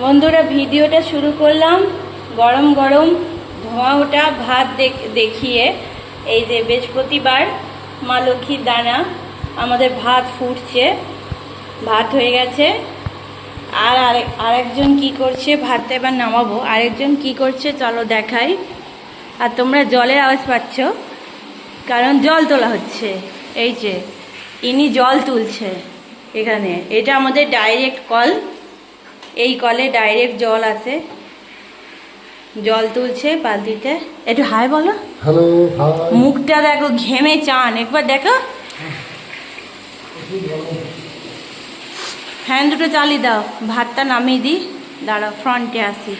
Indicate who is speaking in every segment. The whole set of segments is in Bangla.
Speaker 1: বন্ধুরা, ভিডিওটা শুরু করলাম। গরম গরম ধোঁয়া ওটা, ভাত দেখ- দেখিয়ে। এই যে বৃহস্পতিবার, মা লক্ষ্মীর দানা, আমাদের ভাত ফুটছে, ভাত হয়ে গেছে। আর আরেক আরেকজন কি করছে? ভাতটা এবার নামাবো। আরেকজন কি করছে? চলো দেখাই। আর তোমরা জলের আওয়াজ পাচ্ছ, কারণ জল তোলা হচ্ছে। এই যে, ইনি জল তুলছে এখানে। এটা আমাদের ডাইরেক্ট কল এই কলে ডাইরেক্ট জল আসে জল তুলছে বালতিতে। একটু হাই বলো।
Speaker 2: হ্যালো
Speaker 1: মুখটা দেখো ঘেমে চান একবার দেখো। ফ্যান দুটো চালিয়ে দাও ভাতটা নামিয়ে দিই। দাঁড়াও ফ্রন্টে আসি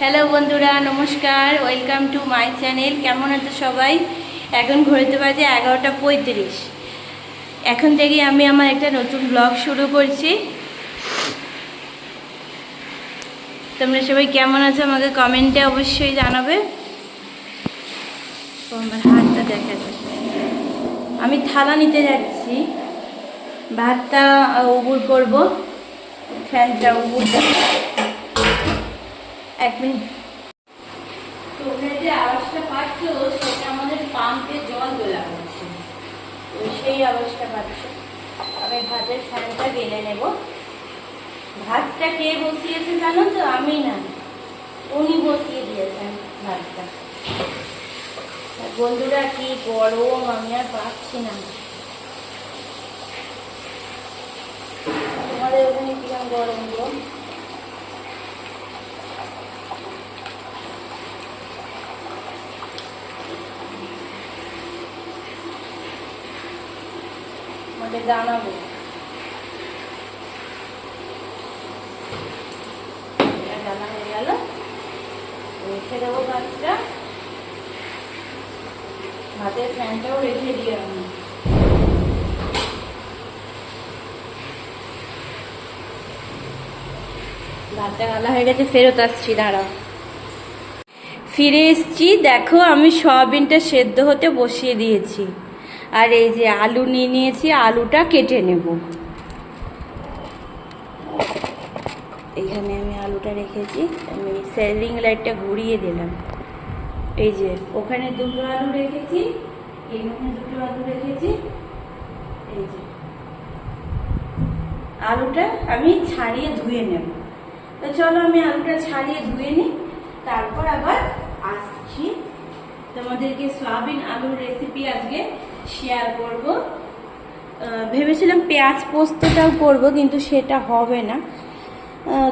Speaker 1: হ্যালো বন্ধুরা নমস্কার ওয়েলকাম টু মাই চ্যানেল কেমন আছো সবাই? এখন ঘুরতে বাজে এগারোটা পঁয়ত্রিশ। এখন থেকে আমি আমার একটা নতুন ব্লগ শুরু করছি। তোমরা সবাই কেমন আছো আমাকে কমেন্টে অবশ্যই জানাবে। হাতটা দেখা যাচ্ছে আমি থালা নিতে যাচ্ছি। ভাতটা উবুর করব। ফ্যানটা উবুর। এক মিনিট। তোমরা যে আওয়াজটা পাচ্ছ, সেটা আমাদের পাম্পে জল তোলা হচ্ছে। তো সেই আওয়াজটা পাচ্ছ। আমি ভাতের ফ্যানটা গেলে নেব। ভাতটা কে বসিয়েছে জানো তো? আমি না। উনি বসিয়ে দিয়েছেন ভাতটা। বন্ধুরা, কি গরম, আমি আর পাচ্ছি না। তোমাদের ওখানে কীরকম গরম গো? আমাকে জানাব এটা জানা হয়ে গেল রেখে দেবো ভাতটা। ভাতের ফ্যানটাও রেখে দিই আমি। হয়ে গেছে, ফেরত আসছি, দাঁড়াও। ফিরে এসছি, দেখো আমি সয়াবিনটা সেদ্ধ হতে বসিয়ে দিয়েছি। আর এই যে আলু নিয়ে নিয়েছি, আলুটা কেটে নেব। এইখানে আমি আলুটা রেখেছি, আমি সেলিং লাইটটা ঘুরিয়ে দিলাম। এই যে, ওখানে দুটো আলু রেখেছি, এখানে দুটো আলু রেখেছি। এই যে, আলুটা আমি ছাড়িয়ে ধুয়ে নেব। তো চলো আমি আলুটা ছাড়িয়ে ধুয়ে নিই, তারপর আবার আসছি। তোমাদেরকে সয়াবিন আলুর রেসিপি আজকে শেয়ার করব। ভেবেছিলাম পেঁয়াজ পোস্তটাও করব, কিন্তু সেটা হবে না।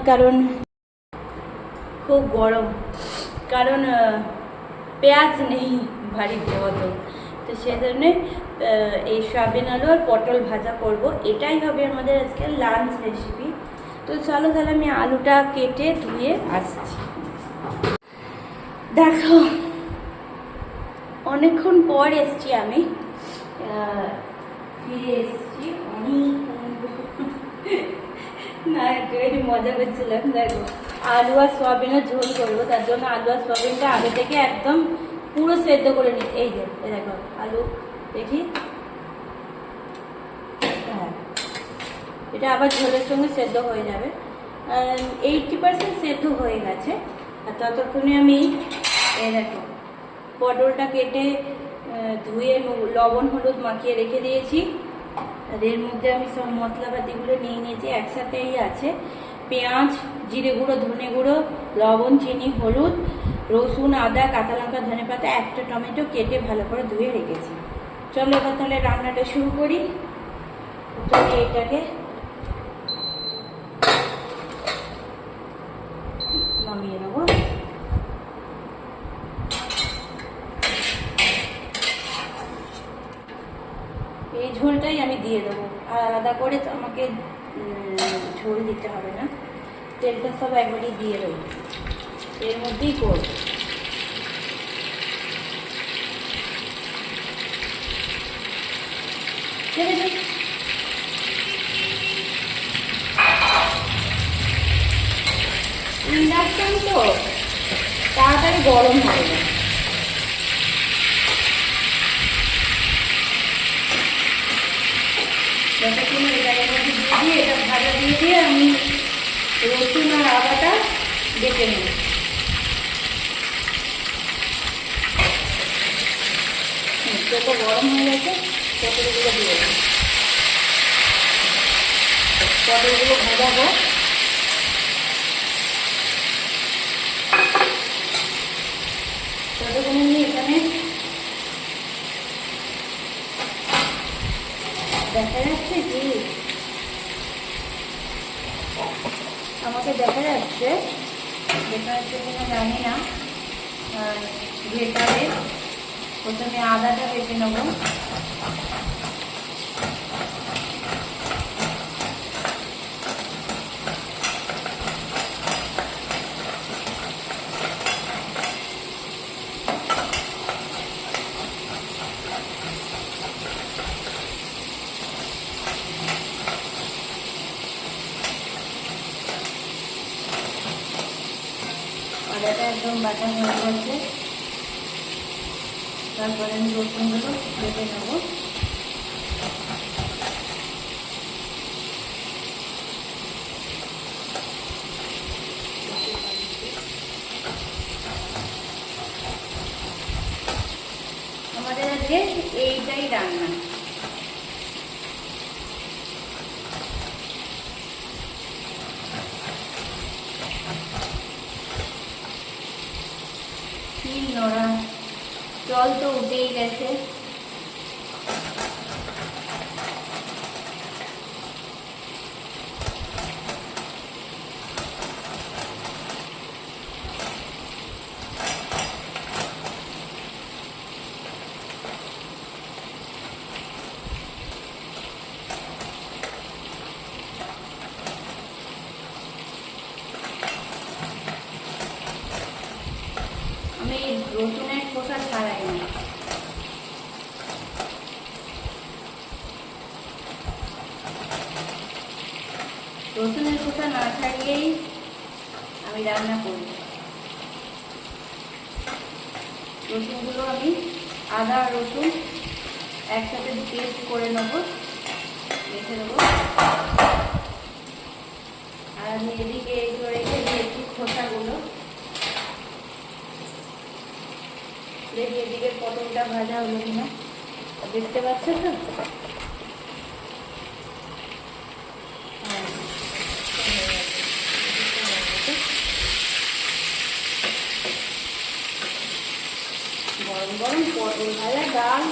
Speaker 1: কারণ খুব গরম। কারণ পেঁয়াজ নেই ভারী মতো তো সেজন্য এই সয়াবিন আলু আর পটল ভাজা করব। এটাই হবে আমাদের আজকে লাঞ্চ রেসিপি তো চলো তাহলে আমি আলুটা কেটে ধুয়ে আসছি। দেখো, অনেকক্ষণ পর এসছি আমি। ফিরে এসছি অনেক না একটু মজা করছিলাম, দেখো। আলু আর সোয়াবিনের ঝোল করব, তার জন্য আলু আর সোয়াবিনটা থেকে একদম পুরো সেদ্ধ করে নিই এই যে দেখো, আলু, দেখি। হ্যাঁ এটা আবার ঝোলের সঙ্গে সেদ্ধ হয়ে যাবে। এইটটি পার্সেন্ট সেদ্ধ হয়ে গেছে। আর ততক্ষণে আমি পটলটা কেটে ধুয়ে লবণ, হলুদ মাখিয়ে রেখে দিয়েছি। আর এর মধ্যে আমি সব মশলাপাতিগুলো নিয়ে নিয়েছি, একসাথেই আছে। পেঁয়াজ, জিরে গুঁড়ো, ধনে গুঁড়ো, লবণ, চিনি, হলুদ, রসুন, আদা, কাঁচা লঙ্কা, ধনে পাতা, একটা টমেটো কেটে ভালো করে ধুয়ে রেখেছি। চলো এবার তাহলে রান্নাটা শুরু করি। এটাকে নামিয়ে নেব এই ঝোলটাই আমি দিয়ে দেবো আর আলাদা করে আমাকে ঝোল দিতে হবে না। তেলটা সব একবারই দিয়ে দেবো। এর মধ্যেই করব। তাড়াতাড়ি গরম হবে না মধ্যে আমি রসুন আর আদাটা বেটে নেব। যত গরম হয়ে গেছে পটলগুলো দিয়ে দেবো। পটলগুলো ভাজা হোক আমি এখানে দেখা কি আমাকে দেখা যাচ্ছে। দেখা যাচ্ছে কিনা জানি না। ভেটাবে প্রথমে আদাটা বেটে নেব আদাটা একদম বাটা হয়ে গেছে। তারপরে আমি রসুনগুলো বেটে নেব। আমাদের আজকে এইটাই রান্না। নড়া জল তো উঠেই গেছে আমি এই রসুনের খোসা ছাড়াই না রসুনের খোসা না ছাড়িয়েই আমি রান্না করি রসুনগুলো আমি আদা রসুন একসাথে পেস্ট করে নেব রেখে দেবো আর আমি এদিকে এগুলো রেখে দিয়েছি খোসাগুলো। দেখি এদিকে পটলটা ভাজা হলো কিনা। দেখতে পাচ্ছেন তো হ্যাঁ, গরম পটল ভাজা, ডাল।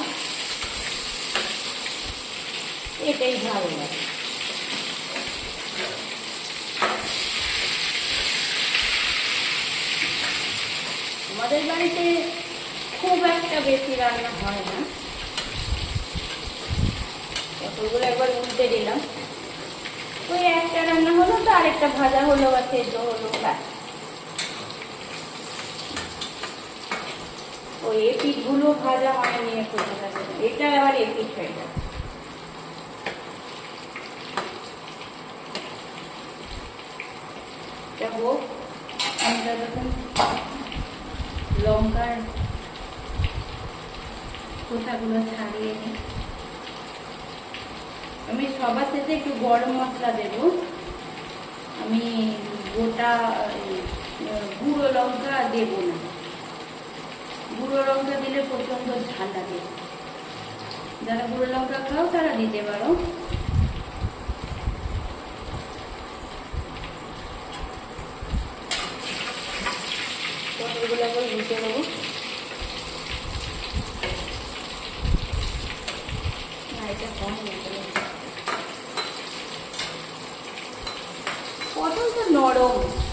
Speaker 1: এটাই ভালো লাগে। আমাদের বাড়িতে খুব একটা বেশি রান্না হয় না। পটলগুলো একবার উল্টে দিলাম। ওই একটা রান্না হলো, তো আরেকটা ভাজা হলো বা সেদ্ধ হলো। ব্যাস ওই এপিঠগুলো ভাজা মানে নিয়ে করতে এটা আবার এপিঠ হয়ে লঙ্কার খোসাগুলো ছাড়িয়ে নিই, আমি সবার শেষে একটু গরম মশলা দেব। আমি গোটা গুঁড়ো লঙ্কা দেব না। গুঁড়ো লঙ্কা দিলে প্রচণ্ড ঝাল লাগে। যারা গুঁড়ো লঙ্কা খাও, তারা দিতে পারো। পটলগুলো পটল তো নরম।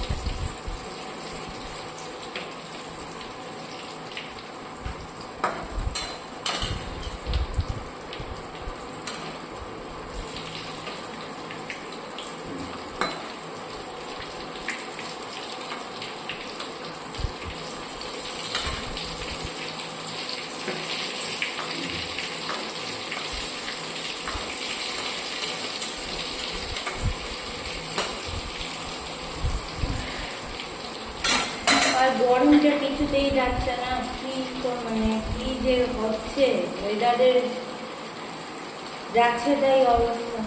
Speaker 1: আর গরমটা কিছুতেই যাচ্ছে না। কি মানে কি যে হচ্ছে? ওয়েদারের যাচ্ছে তাই অবস্থা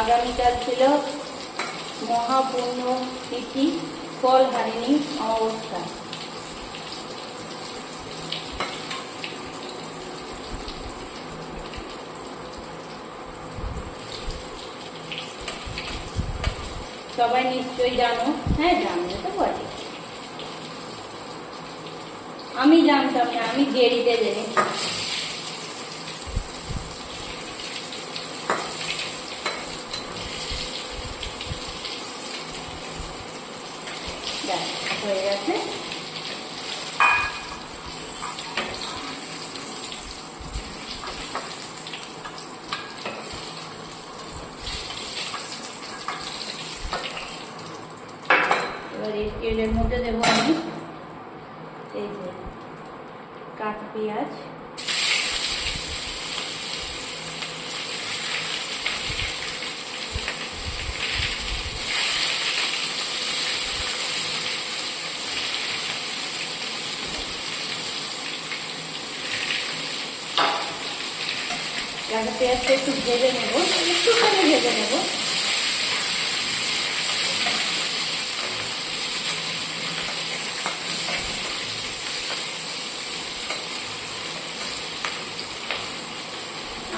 Speaker 1: আগামীকাল ছিল মহাপূর্ণ তিথি ফল হারিণী অমাবস্যা সবাই নিশ্চয়ই জানো? হ্যাঁ জানো তো বটে। আমি জানতাম না, আমি দেরিতে জেনেছি ব্যাস, হয়ে গেছে এবার এই তেলের মধ্যে দেবো আমি। এই যে কাঁচা পেঁয়াজ কাঁচা পেঁয়াজটা একটু ভেজে নেব একটুখানি ভেজে নেব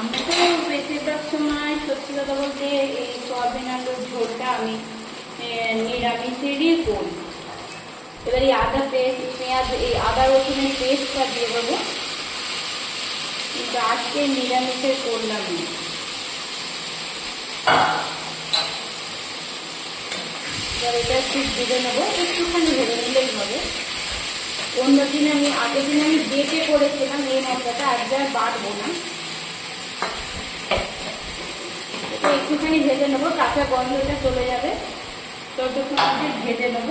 Speaker 1: আমরা তো বেশিরভাগ সময় সত্যি কথা বলতে এই সয়াবিন আলুর ঝোলটা আমি নিরামিষেরই করি। এবার এই আদা পেস্ট, পেঁয়াজ, এই আদা রসুনের পেস্টটা দিয়ে দেবো। কিন্তু আজকে নিরামিষের করলাম এবার এটা একটু ভেজে নেব, একটুখানি ভেজে নিলেই হবে। অন্য দিন আমি, আগের দিন আমি বেটে করেছিলাম, এই মশলাটা আজকে আর বাটবো না এটা একটুখানি ভেজে নেব, কাঁচা গন্ধটা চলে যাবে। ততক্ষণ ভেজে নেব।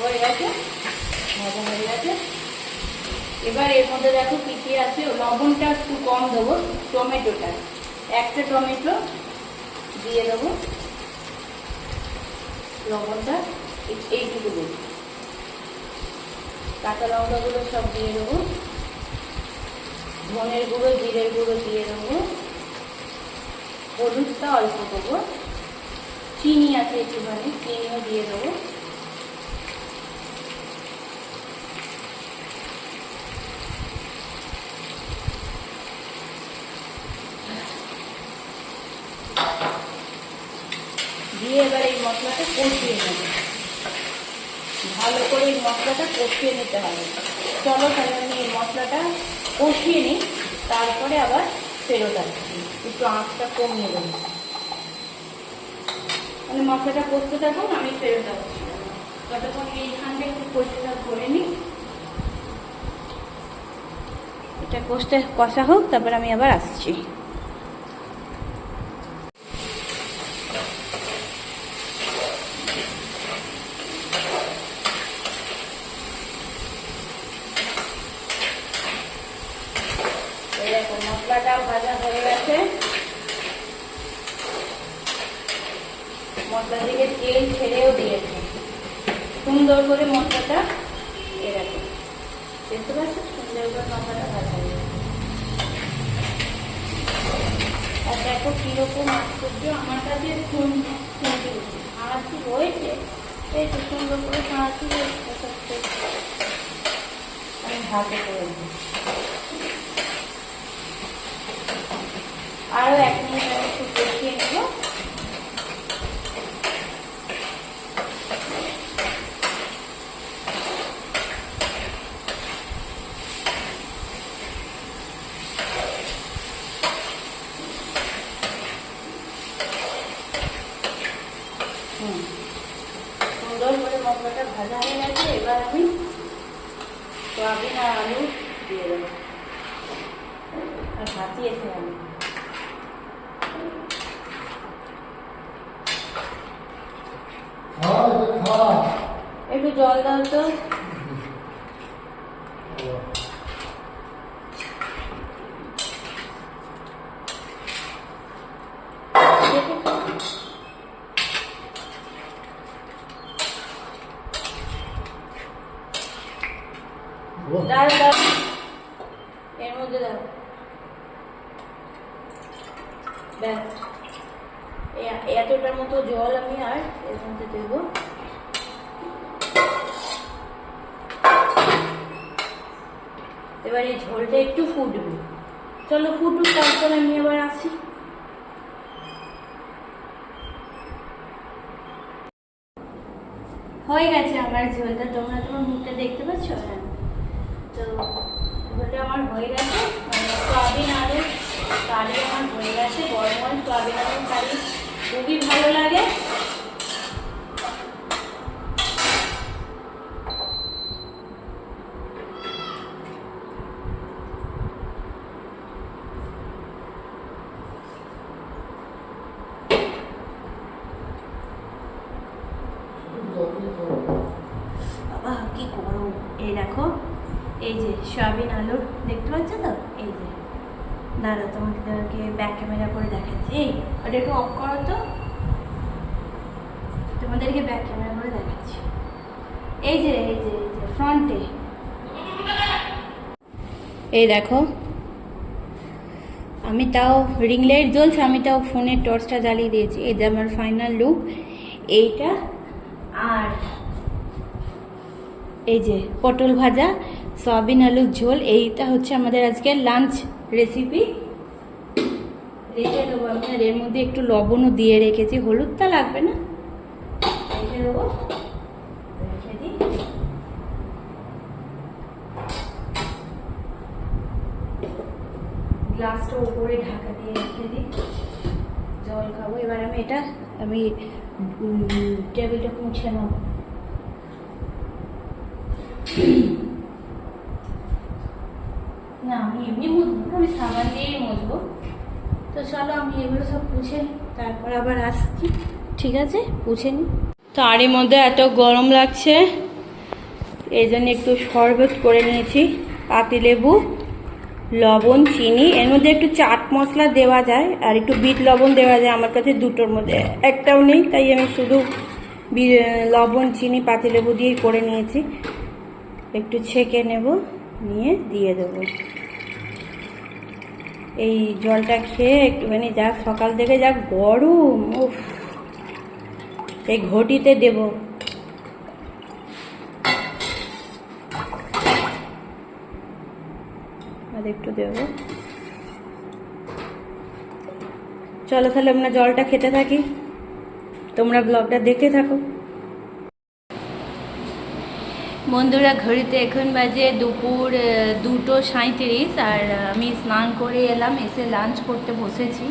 Speaker 1: হয়ে গেছে হয়ে গেছে। এবার এর মধ্যে দেখো কি কি আছে, লবণটা একটু কম দেবো, টমেটোটা। একটা টমেটো দিয়ে দেবো। লবণটা এই- এইটুকু দেবো কাঁচা লঙ্কাগুলো সব দিয়ে দেবো। ধনের গুঁড়ো, জিরের গুঁড়ো দিয়ে দেবো। হলুদটা অল্প দেবো। চিনি আছে একটুখানি, চিনিও দিয়ে দেবো দিয়ে এবার এই মশলাটা কষিয়ে নেব। ভালো করে মশলাটা কষিয়ে নিতে হবে। চলো তাহলে আমি এই মশলাটা কষিয়ে নিই, তারপরে আবার ফেরত আসছি। একটু আঁচটা কমিয়ে দেবো। মানে মশলাটা কষতে থাকুন, আমি ফেরত আসছি। ততক্ষণ এইখানটা একটু পরিষ্কার করে নিই। এটা কষতে, কষা হোক, তারপর আমি আবার আসছি এই দেখো মশলাটাও ভাজা হয়ে গেছে মশলা থেকে তেল ছেড়েও দিয়েছে সুন্দর করে মশলাটা এরকম। আমার এই তো সুন্দর করে আমি ভাতে করে দিই। আরও এক মিনিট আমি একটু কষিয়ে নেব হুম। সুন্দর করে মশলাটা ভাজা হয়ে গেছে এবার আমি সয়াবিন আর আলু দিয়ে দেবো আর ভাজিয়েছি আমি একটু জল দাও তো। এর মধ্যে দাও এতটার মতো জল আমি আর এর মধ্যে দেবো। এবার এই ঝোলটা একটু ফুটবে। চলো, ফুটুক, তারপর আমি আবার আসি। হয়ে গেছে আমার ঝোলটা। তোমরা তোমার মুখটা দেখতে পাচ্ছ? হ্যাঁ। আমার হয়ে গেছে মানে সয়াবিন আলু কারি আমার হয়ে গেছে গরম গরম সয়াবিন আলু কারি খুবই ভালো লাগে বাবা কি গরম এই দেখো এই যে সয়াবিন আলুর দেখতে পাচ্ছ তো এই যে দাঁড়া তোমাকে তোমাকে ব্যাক ক্যামেরা করে দেখাচ্ছি এই ওটা একটু অফ করো তো তোমাদেরকে ব্যাক ক্যামেরা করে দেখাচ্ছি। এই যে এই যে এই যে ফ্রন্টে এই দেখো, আমি তাও রিং লাইট জ্বলছে, আমি তাও ফোনের টর্চটা জ্বালিয়ে দিয়েছি। এই যে আমার ফাইনাল লুক এইটা আর এই যে পটল ভাজা, সয়াবিন আলুর ঝোল, এইটা হচ্ছে আমাদের আজকে লাঞ্চ রেসিপি রেখে দেবো আমি, আর এর মধ্যে একটু লবণও দিয়ে রেখেছি, হলুদটা লাগবে না রেখে দেবো রেখে দিই গ্লাসটা উপরে ঢাকা দিয়ে রেখে দিই। জল খাব। এবার আমি এটা আমি টেবিলটা মুছে নেব। না আমি এমনি মুছবো না, আমি সাবান দিয়েই মুছবো। তো চলো আমি এগুলো সব পুছে তারপর আবার আসছি। ঠিক আছে? পুছে নিই তারই মধ্যে এত গরম লাগছে। এই একটু শরবত করে নিয়েছি। পাতিলেবু লবণ চিনি এর মধ্যে একটু চাট মশলা দেওয়া যায় আর একটু বিট লবণ দেওয়া যায় আমার কাছে দুটোর মধ্যে। একটাও নেই তাই আমি শুধু বি- লবণ চিনি পাতিলেবু দিয়েই করে নিয়েছি। একটু ছেঁকে নেব নিয়ে দিয়ে দেবো। এই জলটা খেয়ে একটুখানি যা সকাল থেকে যা গরম উফ এই ঘটিতে দেব আর একটু দেব। চলো তাহলে আমরা জলটা খেতে থাকি। তোমরা ব্লগটা দেখতে থাকো। বন্ধুরা, ঘড়িতে এখন বাজে দুপুর দুটো সাঁইত্রিশ, আর আমি স্নান করে এলাম, এসে লাঞ্চ করতে বসেছি।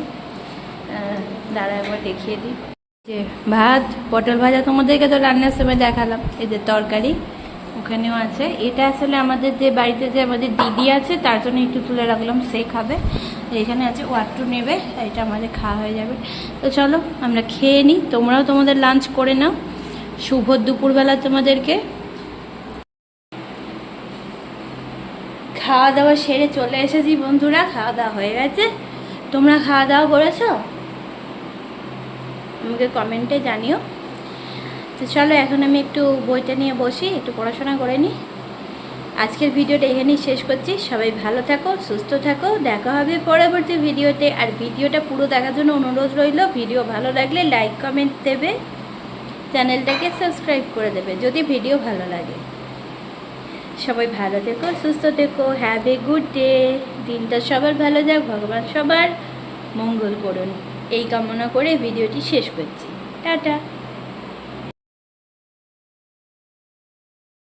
Speaker 1: দাঁড়া, একবার দেখিয়ে দিই। যে ভাত, পটল ভাজা তোমাদেরকে তো রান্নার সময় দেখালাম যে তরকারি। ওখানেও আছে। এটা আসলে আমাদের যে বাড়িতে যে আমাদের দিদি আছে, তার জন্য একটু তুলে রাখলাম, সে খাবে। এখানে আছে ও একটু নেবে, এটা আমাদের খাওয়া হয়ে যাবে। তো চলো, আমরা খেয়ে নিই। তোমরাও তোমাদের লাঞ্চ করে নাও। শুভ দুপুরবেলা তোমাদেরকে। খাওয়া দাওয়া সেরে চলে এসেছি বন্ধুরা, খাওয়া দাওয়া হয়ে গেছে। তোমরা খাওয়া দাওয়া করেছ? আমাকে কমেন্টে জানিও। তো চলো, এখন আমি একটু বইটা নিয়ে বসি, একটু পড়াশোনা করে নিই। আজকের ভিডিওটা এখানেই শেষ করছি। সবাই ভালো থাকো, সুস্থ থাকো, দেখা হবে পরবর্তী ভিডিওতে। আর ভিডিওটা পুরো দেখার জন্য অনুরোধ রইল, ভিডিও ভালো লাগলে লাইক, কমেন্ট দেবে, চ্যানেলটাকে সাবস্ক্রাইব করে দেবে, যদি ভিডিও ভালো লাগে। সবাই ভালো থেকো, সুস্থ থেকো হ্যাভ এ গুড ডে দিনটা সবার ভালো যাক, ভগবান সবার মঙ্গল করুন। এই কামনা করে ভিডিওটি শেষ করছি। টাটা।